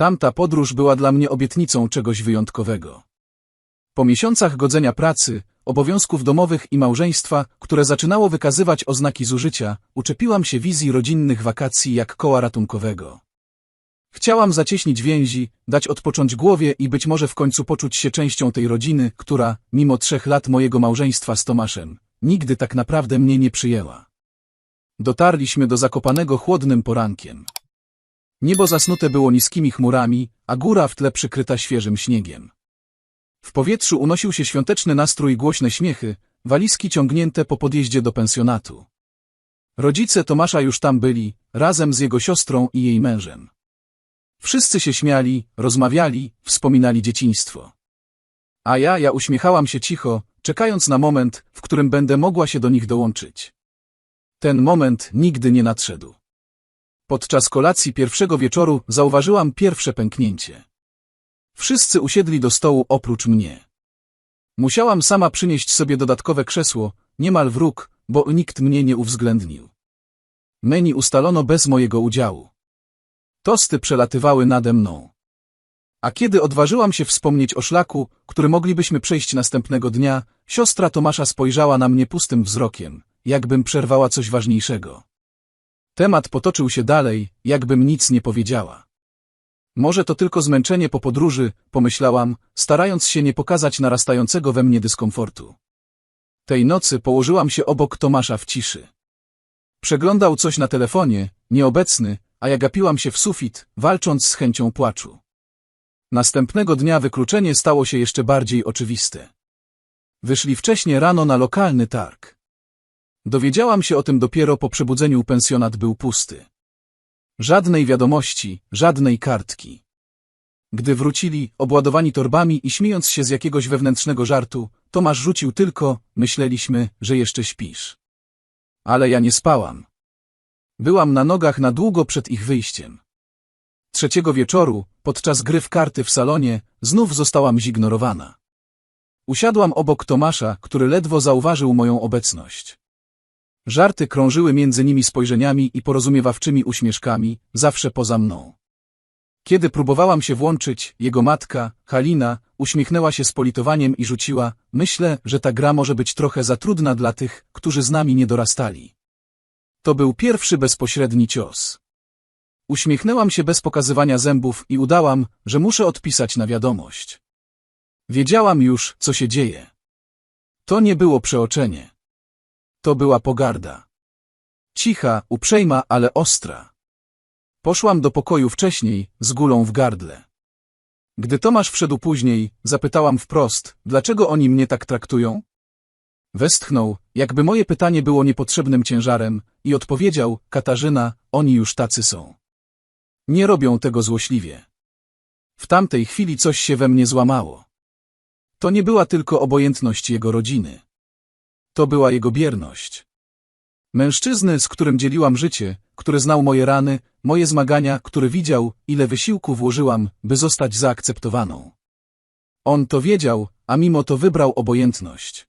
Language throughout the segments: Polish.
Tamta podróż była dla mnie obietnicą czegoś wyjątkowego. Po miesiącach godzenia pracy, obowiązków domowych i małżeństwa, które zaczynało wykazywać oznaki zużycia, uczepiłam się wizji rodzinnych wakacji jak koła ratunkowego. Chciałam zacieśnić więzi, dać odpocząć głowie i być może w końcu poczuć się częścią tej rodziny, która, mimo trzech lat mojego małżeństwa z Tomaszem, nigdy tak naprawdę mnie nie przyjęła. Dotarliśmy do Zakopanego chłodnym porankiem. Niebo zasnute było niskimi chmurami, a góra w tle przykryta świeżym śniegiem. W powietrzu unosił się świąteczny nastrój głośne śmiechy, walizki ciągnięte po podjeździe do pensjonatu. Rodzice Tomasza już tam byli, razem z jego siostrą i jej mężem. Wszyscy się śmiali, rozmawiali, wspominali dzieciństwo. A ja, ja uśmiechałam się cicho, czekając na moment, w którym będę mogła się do nich dołączyć. Ten moment nigdy nie nadszedł. Podczas kolacji pierwszego wieczoru zauważyłam pierwsze pęknięcie. Wszyscy usiedli do stołu oprócz mnie. Musiałam sama przynieść sobie dodatkowe krzesło, niemal wróg, bo nikt mnie nie uwzględnił. Menu ustalono bez mojego udziału. Tosty przelatywały nade mną. A kiedy odważyłam się wspomnieć o szlaku, który moglibyśmy przejść następnego dnia, siostra Tomasza spojrzała na mnie pustym wzrokiem, jakbym przerwała coś ważniejszego. Temat potoczył się dalej, jakbym nic nie powiedziała. Może to tylko zmęczenie po podróży, pomyślałam, starając się nie pokazać narastającego we mnie dyskomfortu. Tej nocy położyłam się obok Tomasza w ciszy. Przeglądał coś na telefonie, nieobecny, a ja gapiłam się w sufit, walcząc z chęcią płaczu. Następnego dnia wykluczenie stało się jeszcze bardziej oczywiste. Wyszli wcześnie rano na lokalny targ. Dowiedziałam się o tym dopiero po przebudzeniu pensjonat był pusty. Żadnej wiadomości, żadnej kartki. Gdy wrócili, obładowani torbami i śmiejąc się z jakiegoś wewnętrznego żartu, Tomasz rzucił tylko, myśleliśmy, że jeszcze śpisz. Ale ja nie spałam. Byłam na nogach na długo przed ich wyjściem. Trzeciego wieczoru, podczas gry w karty w salonie, znów zostałam zignorowana. Usiadłam obok Tomasza, który ledwo zauważył moją obecność. Żarty krążyły między nimi spojrzeniami i porozumiewawczymi uśmieszkami, zawsze poza mną. Kiedy próbowałam się włączyć, jego matka, Halina, uśmiechnęła się z politowaniem i rzuciła, myślę, że ta gra może być trochę za trudna dla tych, którzy z nami nie dorastali. To był pierwszy bezpośredni cios. Uśmiechnęłam się bez pokazywania zębów i udałam, że muszę odpisać na wiadomość. Wiedziałam już, co się dzieje. To nie było przeoczenie. To była pogarda. Cicha, uprzejma, ale ostra. Poszłam do pokoju wcześniej, z gulą w gardle. Gdy Tomasz wszedł później, zapytałam wprost, dlaczego oni mnie tak traktują? Westchnął, jakby moje pytanie było niepotrzebnym ciężarem, i odpowiedział, Katarzyna, oni już tacy są. Nie robią tego złośliwie. W tamtej chwili coś się we mnie złamało. To nie była tylko obojętność jego rodziny. To była jego bierność. Mężczyzny, z którym dzieliłam życie, który znał moje rany, moje zmagania, który widział, ile wysiłku włożyłam, by zostać zaakceptowaną. On to wiedział, a mimo to wybrał obojętność.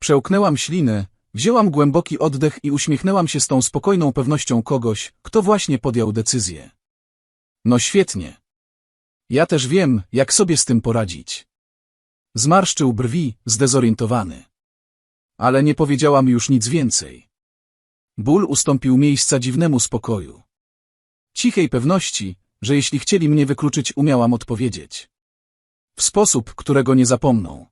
Przełknęłam ślinę, wzięłam głęboki oddech i uśmiechnęłam się z tą spokojną pewnością kogoś, kto właśnie podjął decyzję. No świetnie. Ja też wiem, jak sobie z tym poradzić. Zmarszczył brwi, zdezorientowany. Ale nie powiedziałam już nic więcej. Ból ustąpił miejsca dziwnemu spokoju. Cichej pewności, że jeśli chcieli mnie wykluczyć, umiałam odpowiedzieć. W sposób, którego nie zapomną.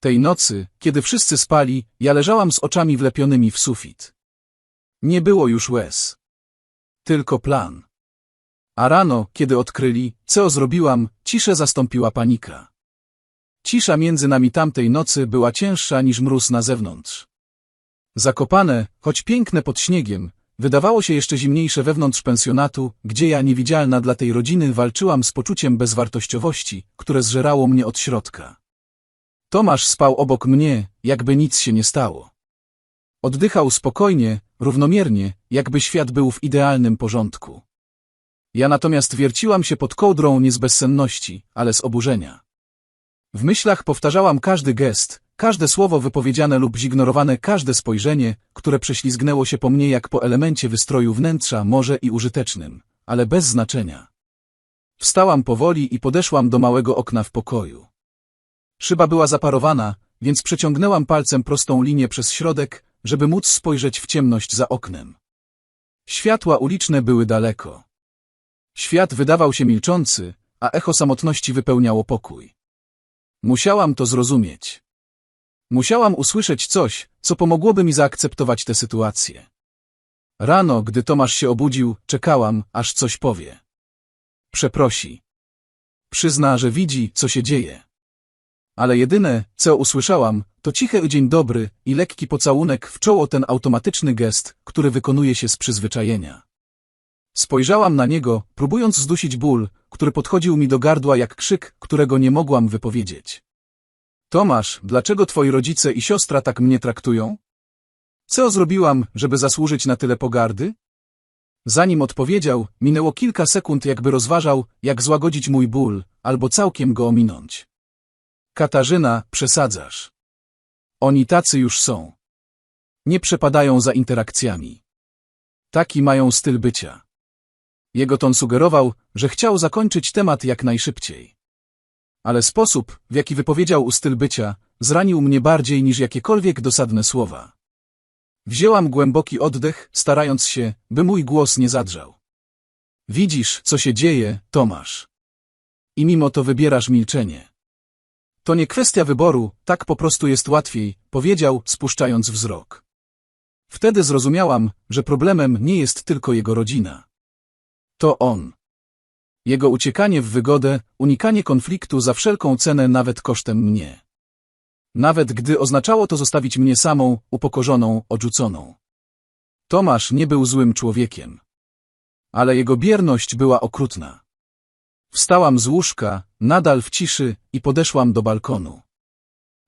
Tej nocy, kiedy wszyscy spali, ja leżałam z oczami wlepionymi w sufit. Nie było już łez. Tylko plan. A rano, kiedy odkryli, co zrobiłam, ciszę zastąpiła panika. Cisza między nami tamtej nocy była cięższa niż mróz na zewnątrz. Zakopane, choć piękne pod śniegiem, wydawało się jeszcze zimniejsze wewnątrz pensjonatu, gdzie ja niewidzialna dla tej rodziny walczyłam z poczuciem bezwartościowości, które zżerało mnie od środka. Tomasz spał obok mnie, jakby nic się nie stało. Oddychał spokojnie, równomiernie, jakby świat był w idealnym porządku. Ja natomiast wierciłam się pod kołdrą nie z bezsenności, ale z oburzenia. W myślach powtarzałam każdy gest, każde słowo wypowiedziane lub zignorowane, każde spojrzenie, które prześlizgnęło się po mnie jak po elemencie wystroju wnętrza, może i użytecznym, ale bez znaczenia. Wstałam powoli i podeszłam do małego okna w pokoju. Szyba była zaparowana, więc przeciągnęłam palcem prostą linię przez środek, żeby móc spojrzeć w ciemność za oknem. Światła uliczne były daleko. Świat wydawał się milczący, a echo samotności wypełniało pokój. Musiałam to zrozumieć. Musiałam usłyszeć coś, co pomogłoby mi zaakceptować tę sytuację. Rano, gdy Tomasz się obudził, czekałam, aż coś powie. Przeprosi. Przyzna, że widzi, co się dzieje. Ale jedyne, co usłyszałam, to cichy dzień dobry i lekki pocałunek w czoło ten automatyczny gest, który wykonuje się z przyzwyczajenia. Spojrzałam na niego, próbując zdusić ból, który podchodził mi do gardła jak krzyk, którego nie mogłam wypowiedzieć. Tomasz, dlaczego twoi rodzice i siostra tak mnie traktują? Co zrobiłam, żeby zasłużyć na tyle pogardy? Zanim odpowiedział, minęło kilka sekund, jakby rozważał, jak złagodzić mój ból, albo całkiem go ominąć. Katarzyna, przesadzasz. Oni tacy już są. Nie przepadają za interakcjami. Taki mają styl bycia. Jego ton sugerował, że chciał zakończyć temat jak najszybciej. Ale sposób, w jaki wypowiedział u styl bycia, zranił mnie bardziej niż jakiekolwiek dosadne słowa. Wzięłam głęboki oddech, starając się, by mój głos nie zadrżał. Widzisz, co się dzieje, Tomasz. I mimo to wybierasz milczenie. To nie kwestia wyboru, tak po prostu jest łatwiej, powiedział, spuszczając wzrok. Wtedy zrozumiałam, że problemem nie jest tylko jego rodzina. To on. Jego uciekanie w wygodę, unikanie konfliktu za wszelką cenę nawet kosztem mnie. Nawet gdy oznaczało to zostawić mnie samą, upokorzoną, odrzuconą. Tomasz nie był złym człowiekiem. Ale jego bierność była okrutna. Wstałam z łóżka, nadal w ciszy, i podeszłam do balkonu.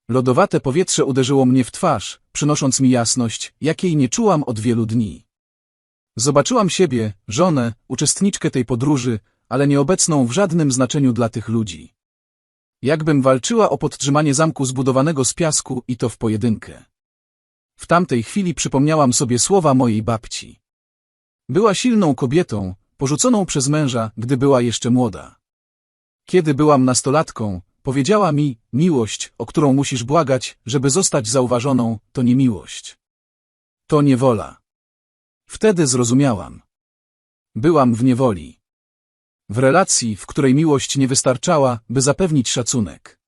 Lodowate powietrze uderzyło mnie w twarz, przynosząc mi jasność, jakiej nie czułam od wielu dni. Zobaczyłam siebie, żonę, uczestniczkę tej podróży, ale nieobecną w żadnym znaczeniu dla tych ludzi. Jakbym walczyła o podtrzymanie zamku zbudowanego z piasku i to w pojedynkę. W tamtej chwili przypomniałam sobie słowa mojej babci. Była silną kobietą, porzuconą przez męża, gdy była jeszcze młoda. Kiedy byłam nastolatką, powiedziała mi, miłość, o którą musisz błagać, żeby zostać zauważoną, to nie miłość. To niewola. Wtedy zrozumiałam. Byłam w niewoli. W relacji, w której miłość nie wystarczała, by zapewnić szacunek.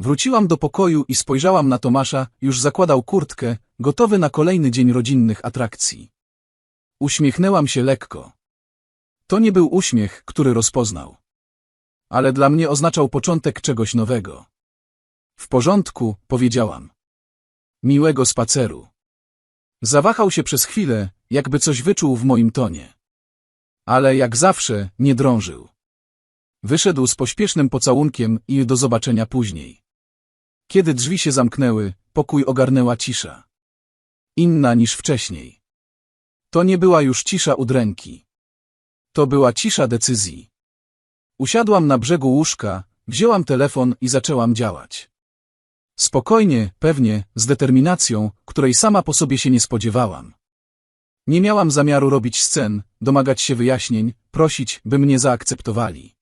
Wróciłam do pokoju i spojrzałam na Tomasza, już zakładał kurtkę, gotowy na kolejny dzień rodzinnych atrakcji. Uśmiechnęłam się lekko. To nie był uśmiech, który rozpoznał. Ale dla mnie oznaczał początek czegoś nowego. W porządku, powiedziałam. Miłego spaceru. Zawahał się przez chwilę, jakby coś wyczuł w moim tonie. Ale jak zawsze, nie drążył. Wyszedł z pośpiesznym pocałunkiem i do zobaczenia później. Kiedy drzwi się zamknęły, pokój ogarnęła cisza. Inna niż wcześniej. To nie była już cisza udręki. To była cisza decyzji. Usiadłam na brzegu łóżka, wzięłam telefon i zaczęłam działać. Spokojnie, pewnie, z determinacją, której sama po sobie się nie spodziewałam. Nie miałam zamiaru robić scen, domagać się wyjaśnień, prosić, by mnie zaakceptowali.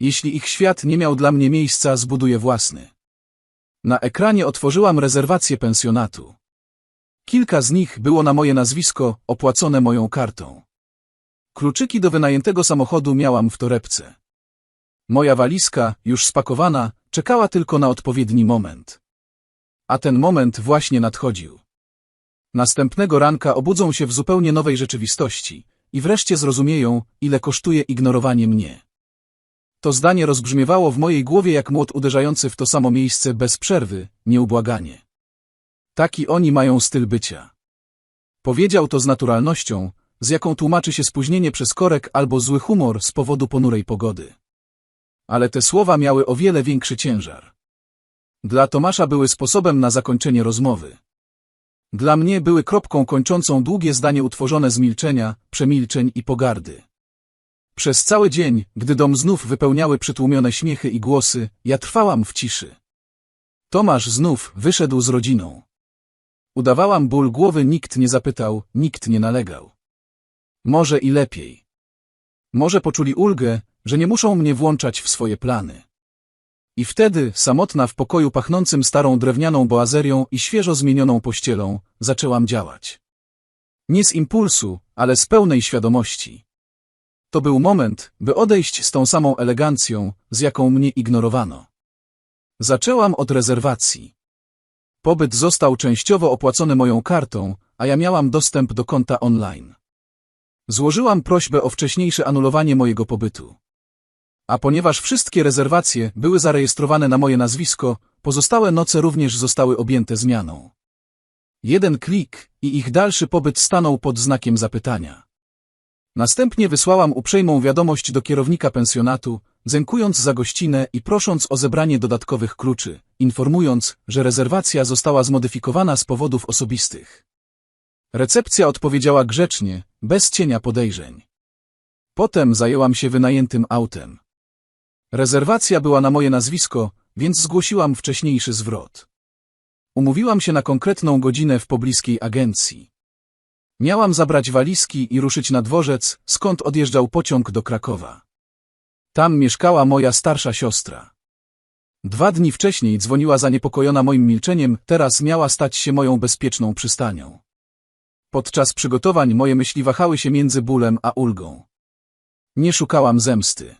Jeśli ich świat nie miał dla mnie miejsca, zbuduję własny. Na ekranie otworzyłam rezerwację pensjonatu. Kilka z nich było na moje nazwisko, opłacone moją kartą. Kluczyki do wynajętego samochodu miałam w torebce. Moja walizka, już spakowana, czekała tylko na odpowiedni moment. A ten moment właśnie nadchodził. Następnego ranka obudzą się w zupełnie nowej rzeczywistości i wreszcie zrozumieją, ile kosztuje ignorowanie mnie. To zdanie rozbrzmiewało w mojej głowie jak młot uderzający w to samo miejsce bez przerwy, nieubłaganie. Taki oni mają styl bycia. Powiedział to z naturalnością, z jaką tłumaczy się spóźnienie przez korek albo zły humor z powodu ponurej pogody. Ale te słowa miały o wiele większy ciężar. Dla Tomasza były sposobem na zakończenie rozmowy. Dla mnie były kropką kończącą długie zdanie utworzone z milczenia, przemilczeń i pogardy. Przez cały dzień, gdy dom znów wypełniały przytłumione śmiechy i głosy, ja trwałam w ciszy. Tomasz znów wyszedł z rodziną. Udawałam ból głowy, nikt nie zapytał, nikt nie nalegał. Może i lepiej. Może poczuli ulgę, że nie muszą mnie włączać w swoje plany. I wtedy, samotna w pokoju pachnącym starą drewnianą boazerią i świeżo zmienioną pościelą, zaczęłam działać. Nie z impulsu, ale z pełnej świadomości. To był moment, by odejść z tą samą elegancją, z jaką mnie ignorowano. Zaczęłam od rezerwacji. Pobyt został częściowo opłacony moją kartą, a ja miałam dostęp do konta online. Złożyłam prośbę o wcześniejsze anulowanie mojego pobytu. A ponieważ wszystkie rezerwacje były zarejestrowane na moje nazwisko, pozostałe noce również zostały objęte zmianą. Jeden klik i ich dalszy pobyt stanął pod znakiem zapytania. Następnie wysłałam uprzejmą wiadomość do kierownika pensjonatu, dziękując za gościnę i prosząc o zebranie dodatkowych kluczy, informując, że rezerwacja została zmodyfikowana z powodów osobistych. Recepcja odpowiedziała grzecznie, bez cienia podejrzeń. Potem zajęłam się wynajętym autem. Rezerwacja była na moje nazwisko, więc zgłosiłam wcześniejszy zwrot. Umówiłam się na konkretną godzinę w pobliskiej agencji. Miałam zabrać walizki i ruszyć na dworzec, skąd odjeżdżał pociąg do Krakowa. Tam mieszkała moja starsza siostra. Dwa dni wcześniej dzwoniła zaniepokojona moim milczeniem, teraz miała stać się moją bezpieczną przystanią. Podczas przygotowań moje myśli wahały się między bólem a ulgą. Nie szukałam zemsty.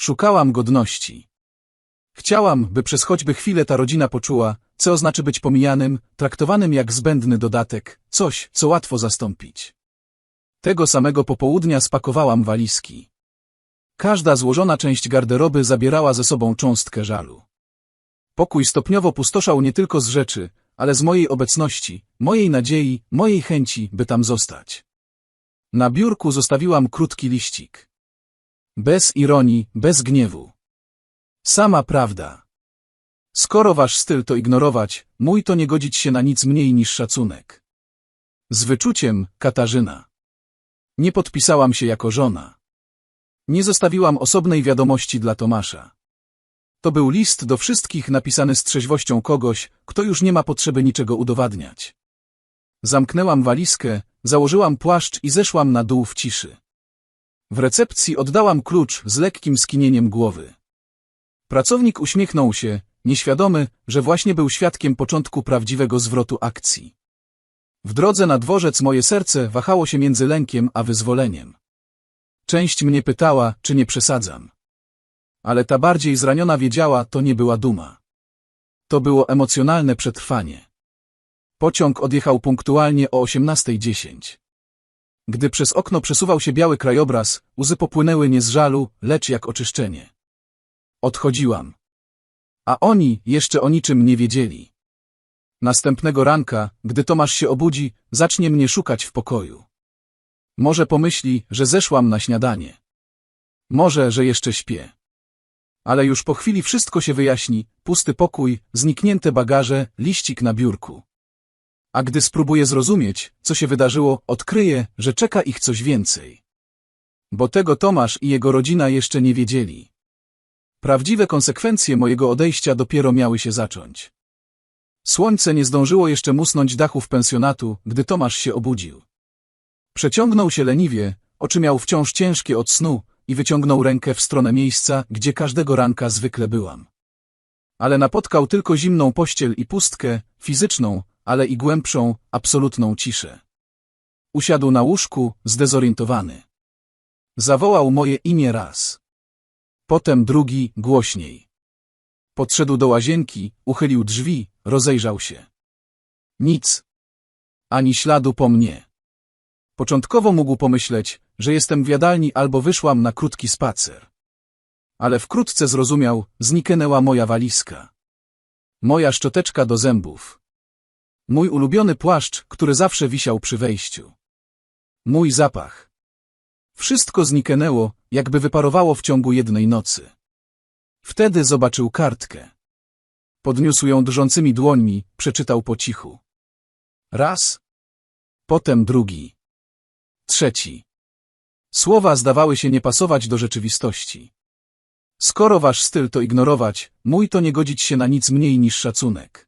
Szukałam godności. Chciałam, by przez choćby chwilę ta rodzina poczuła, co oznacza być pomijanym, traktowanym jak zbędny dodatek, coś, co łatwo zastąpić. Tego samego popołudnia spakowałam walizki. Każda złożona część garderoby zabierała ze sobą cząstkę żalu. Pokój stopniowo pustoszał nie tylko z rzeczy, ale z mojej obecności, mojej nadziei, mojej chęci, by tam zostać. Na biurku zostawiłam krótki liścik. Bez ironii, bez gniewu. Sama prawda. Skoro wasz styl to ignorować, mój to nie godzić się na nic mniej niż szacunek. Z wyczuciem, Katarzyna. Nie podpisałam się jako żona. Nie zostawiłam osobnej wiadomości dla Tomasza. To był list do wszystkich napisany z trzeźwością kogoś, kto już nie ma potrzeby niczego udowadniać. Zamknęłam walizkę, założyłam płaszcz i zeszłam na dół w ciszy. W recepcji oddałam klucz z lekkim skinieniem głowy. Pracownik uśmiechnął się, nieświadomy, że właśnie był świadkiem początku prawdziwego zwrotu akcji. W drodze na dworzec moje serce wahało się między lękiem a wyzwoleniem. Część mnie pytała, czy nie przesadzam. Ale ta bardziej zraniona wiedziała, to nie była duma. To było emocjonalne przetrwanie. Pociąg odjechał punktualnie o 18.10. Gdy przez okno przesuwał się biały krajobraz, łzy popłynęły nie z żalu, lecz jak oczyszczenie. Odchodziłam. A oni jeszcze o niczym nie wiedzieli. Następnego ranka, gdy Tomasz się obudzi, zacznie mnie szukać w pokoju. Może pomyśli, że zeszłam na śniadanie. Może, że jeszcze śpię. Ale już po chwili wszystko się wyjaśni, pusty pokój, zniknięte bagaże, liścik na biurku. A gdy spróbuję zrozumieć, co się wydarzyło, odkryję, że czeka ich coś więcej. Bo tego Tomasz i jego rodzina jeszcze nie wiedzieli. Prawdziwe konsekwencje mojego odejścia dopiero miały się zacząć. Słońce nie zdążyło jeszcze musnąć dachów pensjonatu, gdy Tomasz się obudził. Przeciągnął się leniwie, oczy miał wciąż ciężkie od snu i wyciągnął rękę w stronę miejsca, gdzie każdego ranka zwykle byłam. Ale napotkał tylko zimną pościel i pustkę, fizyczną, ale i głębszą, absolutną ciszę. Usiadł na łóżku, zdezorientowany. Zawołał moje imię raz. Potem drugi, głośniej. Podszedł do łazienki, uchylił drzwi, rozejrzał się. Nic. Ani śladu po mnie. Początkowo mógł pomyśleć, że jestem w jadalni albo wyszłam na krótki spacer. Ale wkrótce zrozumiał, zniknęła moja walizka. Moja szczoteczka do zębów. Mój ulubiony płaszcz, który zawsze wisiał przy wejściu. Mój zapach. Wszystko zniknęło, jakby wyparowało w ciągu jednej nocy. Wtedy zobaczył kartkę. Podniósł ją drżącymi dłońmi, przeczytał po cichu. Raz. Potem drugi. Trzeci. Słowa zdawały się nie pasować do rzeczywistości. Skoro wasz styl to ignorować, mój to nie godzić się na nic mniej niż szacunek.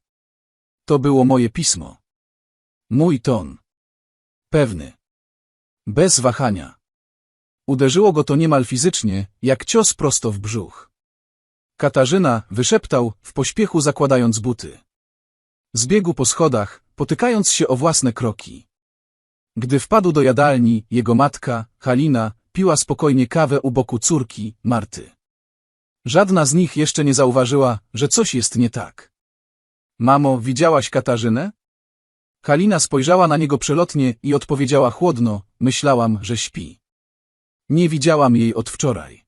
To było moje pismo. Mój ton. Pewny. Bez wahania. Uderzyło go to niemal fizycznie, jak cios prosto w brzuch. Katarzyna wyszeptał, w pośpiechu zakładając buty. Zbiegł po schodach, potykając się o własne kroki. Gdy wpadł do jadalni, jego matka, Halina, piła spokojnie kawę u boku córki, Marty. Żadna z nich jeszcze nie zauważyła, że coś jest nie tak. Mamo, widziałaś Katarzynę? Halina spojrzała na niego przelotnie i odpowiedziała chłodno, myślałam, że śpi. Nie widziałam jej od wczoraj.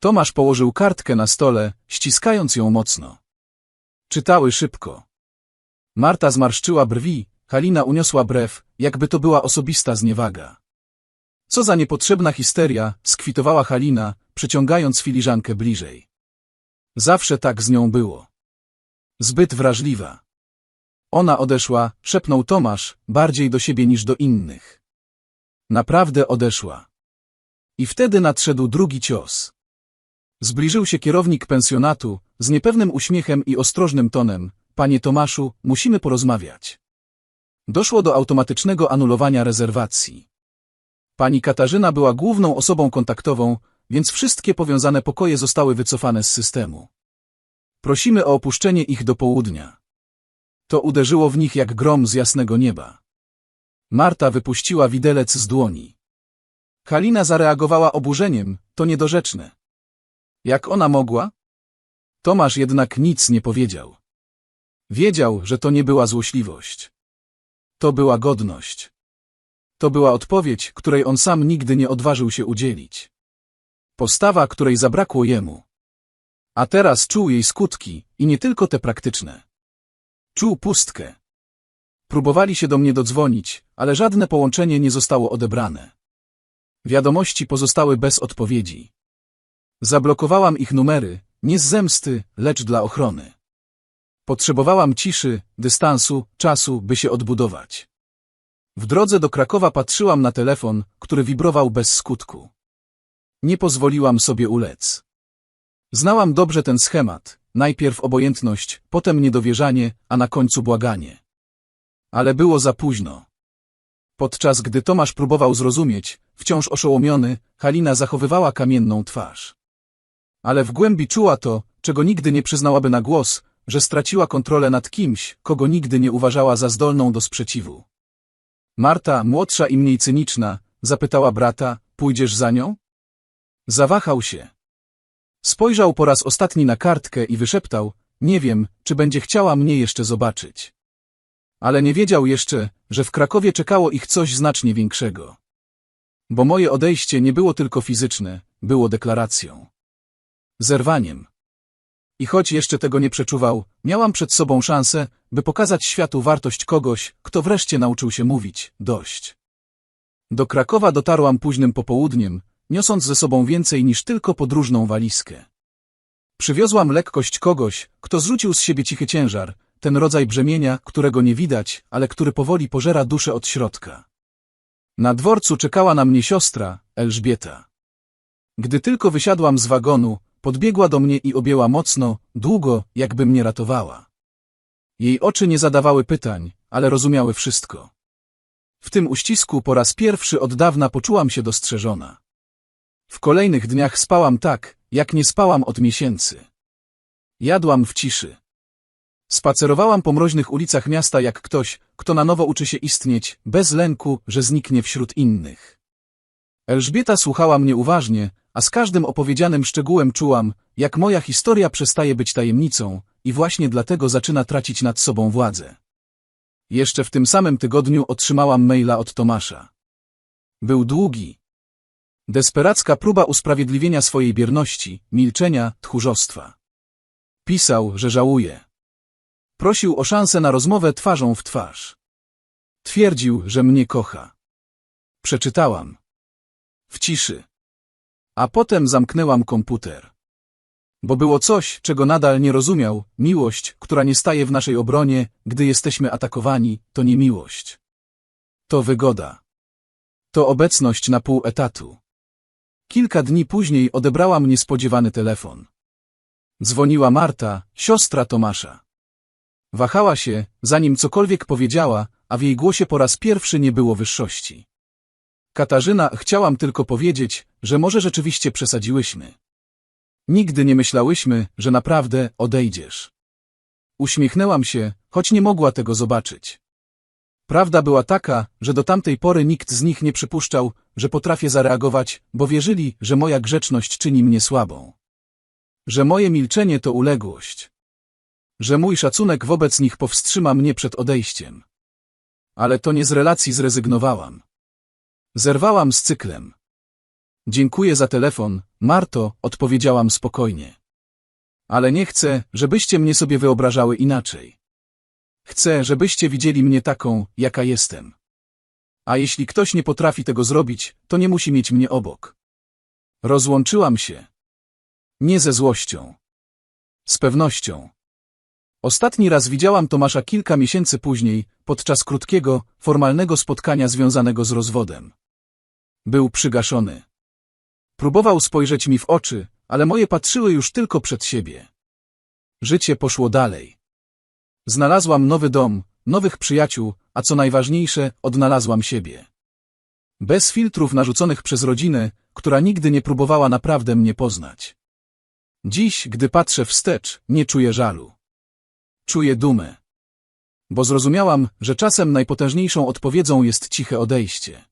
Tomasz położył kartkę na stole, ściskając ją mocno. Czytały szybko. Marta zmarszczyła brwi, Halina uniosła brew, jakby to była osobista zniewaga. Co za niepotrzebna histeria, skwitowała Halina, przyciągając filiżankę bliżej. Zawsze tak z nią było. Zbyt wrażliwa. Ona odeszła, szepnął Tomasz, bardziej do siebie niż do innych. Naprawdę odeszła. I wtedy nadszedł drugi cios. Zbliżył się kierownik pensjonatu, z niepewnym uśmiechem i ostrożnym tonem. Panie Tomaszu, musimy porozmawiać. Doszło do automatycznego anulowania rezerwacji. Pani Katarzyna była główną osobą kontaktową, więc wszystkie powiązane pokoje zostały wycofane z systemu. Prosimy o opuszczenie ich do południa. To uderzyło w nich jak grom z jasnego nieba. Marta wypuściła widelec z dłoni. Kalina zareagowała oburzeniem, to niedorzeczne. Jak ona mogła? Tomasz jednak nic nie powiedział. Wiedział, że to nie była złośliwość. To była godność. To była odpowiedź, której on sam nigdy nie odważył się udzielić. Postawa, której zabrakło jemu. A teraz czuł jej skutki, i nie tylko te praktyczne. Czuł pustkę. Próbowali się do mnie dodzwonić, ale żadne połączenie nie zostało odebrane. Wiadomości pozostały bez odpowiedzi. Zablokowałam ich numery, nie z zemsty, lecz dla ochrony. Potrzebowałam ciszy, dystansu, czasu, by się odbudować. W drodze do Krakowa patrzyłam na telefon, który wibrował bez skutku. Nie pozwoliłam sobie ulec. Znałam dobrze ten schemat, najpierw obojętność, potem niedowierzanie, a na końcu błaganie. Ale było za późno. Podczas gdy Tomasz próbował zrozumieć, wciąż oszołomiony, Halina zachowywała kamienną twarz. Ale w głębi czuła to, czego nigdy nie przyznałaby na głos, że straciła kontrolę nad kimś, kogo nigdy nie uważała za zdolną do sprzeciwu. Marta, młodsza i mniej cyniczna, zapytała brata, pójdziesz za nią? Zawahał się. Spojrzał po raz ostatni na kartkę i wyszeptał, nie wiem, czy będzie chciała mnie jeszcze zobaczyć. Ale nie wiedział jeszcze, że w Krakowie czekało ich coś znacznie większego. Bo moje odejście nie było tylko fizyczne, było deklaracją. Zerwaniem. I choć jeszcze tego nie przeczuwał, miałam przed sobą szansę, by pokazać światu wartość kogoś, kto wreszcie nauczył się mówić, dość. Do Krakowa dotarłam późnym popołudniem, niosąc ze sobą więcej niż tylko podróżną walizkę. Przywiozłam lekkość kogoś, kto zrzucił z siebie cichy ciężar, ten rodzaj brzemienia, którego nie widać, ale który powoli pożera duszę od środka. Na dworcu czekała na mnie siostra, Elżbieta. Gdy tylko wysiadłam z wagonu, podbiegła do mnie i objęła mocno, długo, jakby mnie ratowała. Jej oczy nie zadawały pytań, ale rozumiały wszystko. W tym uścisku po raz pierwszy od dawna poczułam się dostrzeżona. W kolejnych dniach spałam tak, jak nie spałam od miesięcy. Jadłam w ciszy. Spacerowałam po mroźnych ulicach miasta jak ktoś, kto na nowo uczy się istnieć, bez lęku, że zniknie wśród innych. Elżbieta słuchała mnie uważnie, a z każdym opowiedzianym szczegółem czułam, jak moja historia przestaje być tajemnicą i właśnie dlatego zaczyna tracić nad sobą władzę. Jeszcze w tym samym tygodniu otrzymałam maila od Tomasza. Był długi, Desperacka próba usprawiedliwienia swojej bierności, milczenia, tchórzostwa. Pisał, że żałuje. Prosił o szansę na rozmowę twarzą w twarz. Twierdził, że mnie kocha. Przeczytałam. W ciszy. A potem zamknęłam komputer. Bo było coś, czego nadal nie rozumiał, miłość, która nie staje w naszej obronie, gdy jesteśmy atakowani, to nie miłość. To wygoda. To obecność na pół etatu. Kilka dni później odebrałam niespodziewany telefon. Dzwoniła Marta, siostra Tomasza. Wahała się, zanim cokolwiek powiedziała, a w jej głosie po raz pierwszy nie było wyższości. Katarzyna, chciałam tylko powiedzieć, że może rzeczywiście przesadziłyśmy. Nigdy nie myślałyśmy, że naprawdę odejdziesz. Uśmiechnęłam się, choć nie mogła tego zobaczyć. Prawda była taka, że do tamtej pory nikt z nich nie przypuszczał, że potrafię zareagować, bo wierzyli, że moja grzeczność czyni mnie słabą. Że moje milczenie to uległość. Że mój szacunek wobec nich powstrzyma mnie przed odejściem. Ale to nie z relacji zrezygnowałam. Zerwałam z cyklem. Dziękuję za telefon, Marto, odpowiedziałam spokojnie. Ale nie chcę, żebyście mnie sobie wyobrażały inaczej. Chcę, żebyście widzieli mnie taką, jaka jestem. A jeśli ktoś nie potrafi tego zrobić, to nie musi mieć mnie obok. Rozłączyłam się. Nie ze złością. Z pewnością. Ostatni raz widziałam Tomasza kilka miesięcy później, podczas krótkiego, formalnego spotkania związanego z rozwodem. Był przygaszony. Próbował spojrzeć mi w oczy, ale moje patrzyły już tylko przed siebie. Życie poszło dalej. Znalazłam nowy dom, nowych przyjaciół, a co najważniejsze, odnalazłam siebie. Bez filtrów narzuconych przez rodzinę, która nigdy nie próbowała naprawdę mnie poznać. Dziś, gdy patrzę wstecz, nie czuję żalu. Czuję dumę. Bo zrozumiałam, że czasem najpotężniejszą odpowiedzią jest ciche odejście.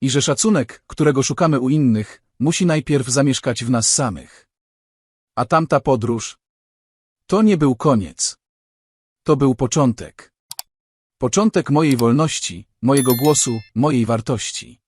I że szacunek, którego szukamy u innych, musi najpierw zamieszkać w nas samych. A tamta podróż? To nie był koniec. To był początek. Początek mojej wolności, mojego głosu, mojej wartości.